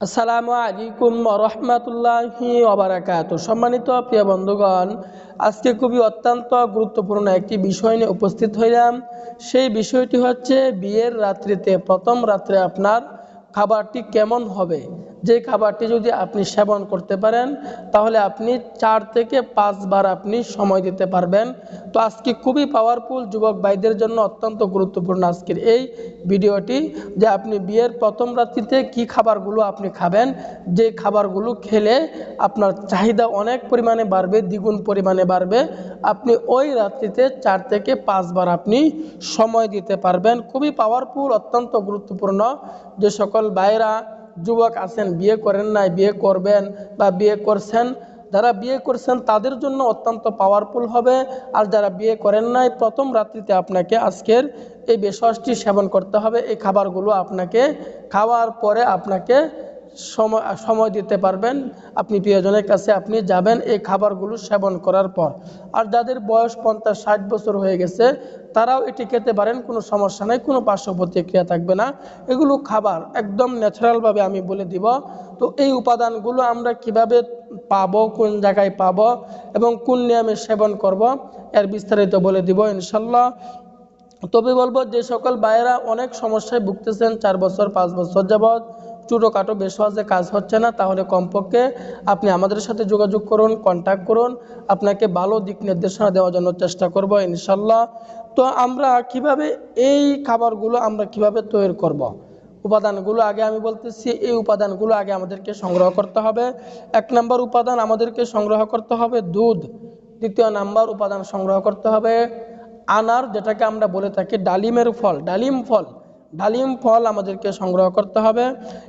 আসসালামু আলাইকুম রহমতুল্লাহি ওবরাকাত সম্মানিত প্রিয় বন্ধুগণ, আজকে খুবই অত্যন্ত গুরুত্বপূর্ণ একটি বিষয় নিয়ে উপস্থিত হইলাম। সেই বিষয়টি হচ্ছে বিয়ের রাত্রিতে, প্রথম রাত্রে আপনার খাবারটি কেমন হবে? যে খাবারটি যদি আপনি সেবন করতে পারেন, তাহলে আপনি চার থেকে পাঁচবার আপনি সময় দিতে পারবেন। তো আজকে খুবই পাওয়ারফুল যুবক ভাইদের জন্য অত্যন্ত গুরুত্বপূর্ণ আজকের এই ভিডিওটি, যে আপনি বিয়ের প্রথম রাত্রিতে কি খাবারগুলো আপনি খাবেন, যে খাবারগুলো খেলে আপনার চাহিদা অনেক পরিমাণে বাড়বে, দ্বিগুণ পরিমাণে বাড়বে, আপনি ওই রাত্রিতে চার থেকে পাঁচবার আপনি সময় দিতে পারবেন। খুবই পাওয়ারফুল অত্যন্ত গুরুত্বপূর্ণ। যে সকল ভাইরা যুবক আছেন, বিয়ে করেন নাই, বিয়ে করবেন বা বিয়ে করছেন, যারা বিয়ে করছেন তাদের জন্য অত্যন্ত পাওয়ারফুল হবে। আর যারা বিয়ে করেন নাই, প্রথম রাত্রিতে আপনাকে আজকের এই বেশসটি সেবন করতে হবে। এই খাবারগুলো আপনাকে খাওয়ার পরে আপনাকে সময় সময় দিতে পারবেন। আপনি প্রিয়জনের কাছে আপনি যাবেন এই খাবারগুলো সেবন করার পর। আর যাদের বয়স পঞ্চাশ, ষাট বছর হয়ে গেছে, তারাও এটি খেতে পারেন, কোনো সমস্যা নেই, কোনো পার্শ্ব প্রতিক্রিয়া থাকবে না। এগুলো খাবার একদম ন্যাচারালভাবে আমি বলে দিব। তো এই উপাদানগুলো আমরা কীভাবে পাব, কোন জায়গায় পাব এবং কোন নিয়মে সেবন করব, এর বিস্তারিত বলে দিব ইনশাল্লাহ তবে বলব, যে সকল ভাইয়েরা অনেক সমস্যায় ভুগতেছেন, চার বছর, পাঁচ বছর যাবৎ ছোটোখাটো বেসওয়াজে কাজ হচ্ছে না, তাহলে কমপক্ষে আপনি আমাদের সাথে যোগাযোগ করুন কন্ট্যাক্ট করুন। আপনাকে ভালো দিক নির্দেশনা দেওয়ার জন্য চেষ্টা করব ইনশাল্লাহ। তো আমরা কীভাবে এই খাবারগুলো আমরা কীভাবে তৈরি করব। উপাদানগুলো আগে আমি বলতেছি, এই উপাদানগুলো আগে আমাদেরকে সংগ্রহ করতে হবে। এক নম্বর উপাদান আমাদেরকে সংগ্রহ করতে হবে দুধ। দ্বিতীয় নাম্বার উপাদান সংগ্রহ করতে হবে আনার, যেটাকে আমরা বলে থাকি ডালিমের ফল। ডালিম ফল ডালিম ফল আমাদেরকে সংগ্রহ করতে হবে।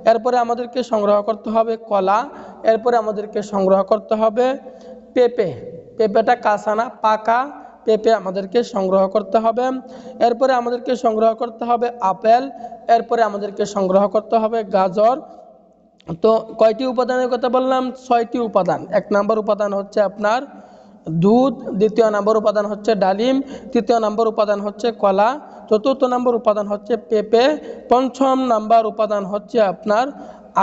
এরপরে আমাদেরকে সংগ্রহ করতে হবে কলা। এরপরে আমাদেরকে সংগ্রহ করতে হবে পেঁপে। পেঁপেটা কাঁচানা পাকা। পেঁপে আমাদেরকে সংগ্রহ করতে হবে। এরপরে আমাদেরকে সংগ্রহ করতে হবে আপেল। এরপরে আমাদেরকে সংগ্রহ করতে হবে গাজর। তো কয়টি উপাদানের কথা বললাম? ছয়টি উপাদান। এক নম্বর উপাদান হচ্ছে আপনার দুধ। দ্বিতীয় নম্বর উপাদান হচ্ছে ডালিম। তৃতীয় নম্বর উপাদান হচ্ছে কলা। চতুর্থ নম্বর উপাদান হচ্ছে পেঁপে, পঞ্চম নাম্বার উপাদান হচ্ছে আপনার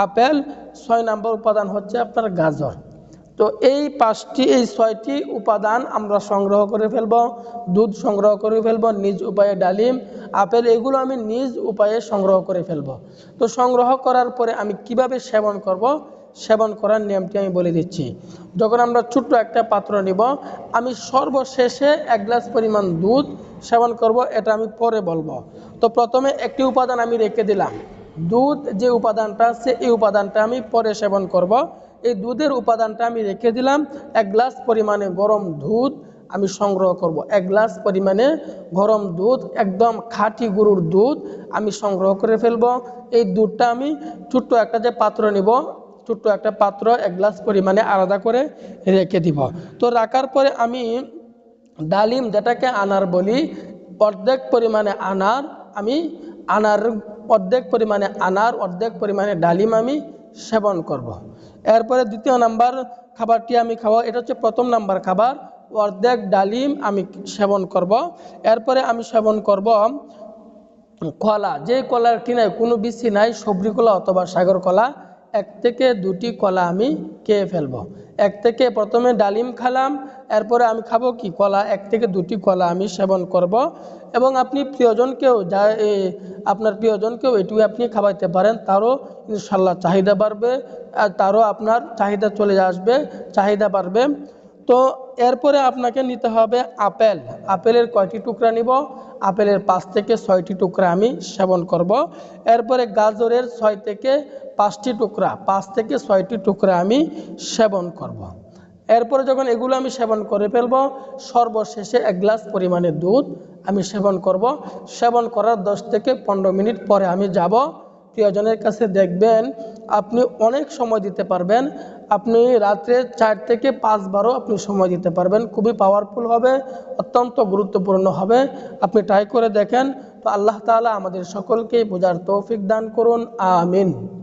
আপেল, ছয় নম্বর উপাদান হচ্ছে আপনার গাজর। তো এই পাঁচটি, এই ছয়টি উপাদান আমরা সংগ্রহ করে ফেলব, দুধ সংগ্রহ করে ফেলব, নিজ উপায়ে ডালিম, আপেল এগুলো আমি নিজ উপায়ে সংগ্রহ করে ফেলব। তো সংগ্রহ করার পরে আমি কীভাবে সেবন করব? সেবন করার নিয়মটি আমি বলে দিচ্ছি যখন আমরা ছোট্ট একটা পাত্র নিব, আমি সর্বশেষে এক গ্লাস পরিমাণ দুধ সেবন করব, এটা আমি পরে বলব তো প্রথমে একটি উপাদান আমি রেখে দিলাম দুধ যে উপাদানটা আছে, এই উপাদানটা আমি পরে সেবন করব। এই দুধের উপাদানটা আমি রেখে দিলাম, এক গ্লাস পরিমাণে গরম দুধ আমি সংগ্রহ করব। এক গ্লাস পরিমাণে গরম দুধ, একদম খাঁটি গরুর দুধ আমি সংগ্রহ করে ফেলব এই দুধটা আমি ছোট্ট একটা যে পাত্র নিব ছোট্ট একটা পাত্র এক গ্লাস পরিমাণে আলাদা করে রেখে দিব তো রাখার পরে আমি ডালিম যেটাকে আনার বলি, অর্ধেক পরিমাণে আনার, আমি আনার অর্ধেক পরিমাণে আনার, অর্ধেক পরিমাণে ডালিম আমি সেবন করব। এরপরে দ্বিতীয় নাম্বার খাবারটি আমি খাব, এটা হচ্ছে প্রথম নাম্বার খাবার, অর্ধেক ডালিম আমি সেবন করব। এরপরে আমি সেবন করব কলা, যে কলার কিনায় কোনো বিসি নাই সবরি কলা অথবা সাগর কলা এক থেকে দুটি কলা আমি খেয়ে ফেলব। এক থেকে প্রথমে ডালিম খালাম, এরপরে আমি খাব কি কলা? এক থেকে দুটি কলা আমি সেবন করব এবং আপনি প্রিয়জনকেও যা আপনার প্রিয়জনকেও এটুকু আপনি খাওয়াইতে পারেন, তারও ইনশাল্লাহ চাহিদা বাড়বে, আর তারও আপনার চাহিদা চলে আসবে, চাহিদা বাড়বে। তো এরপরে আপনাকে নিতে হবে আপেল আপেলের কয়টি টুকরা নিব আপেলের পাঁচ থেকে ছয়টি টুকরা আমি সেবন করব। এরপরে গাজরের ছয় থেকে পাঁচটি টুকরা, পাঁচ থেকে ছয়টি টুকরা আমি সেবন করব। এরপরে যখন এগুলো আমি সেবন করে ফেলব, সর্বশেষে এক গ্লাস পরিমাণে দুধ আমি সেবন করব। সেবন করার দশ থেকে পনেরো মিনিট পরে আমি যাব প্রিয়জনের কাছে দেখবেন, আপনি অনেক সময় দিতে পারবেন আপনি রাত্রে চার থেকে পাঁচবারও আপনি সময় দিতে পারবেন। খুবই পাওয়ারফুল হবে, অত্যন্ত গুরুত্বপূর্ণ হবে। আপনি ট্রাই করে দেখেন। তো আল্লাহ তালা আমাদের সকলকেই বোঝার তৌফিক দান করুন। আমিন।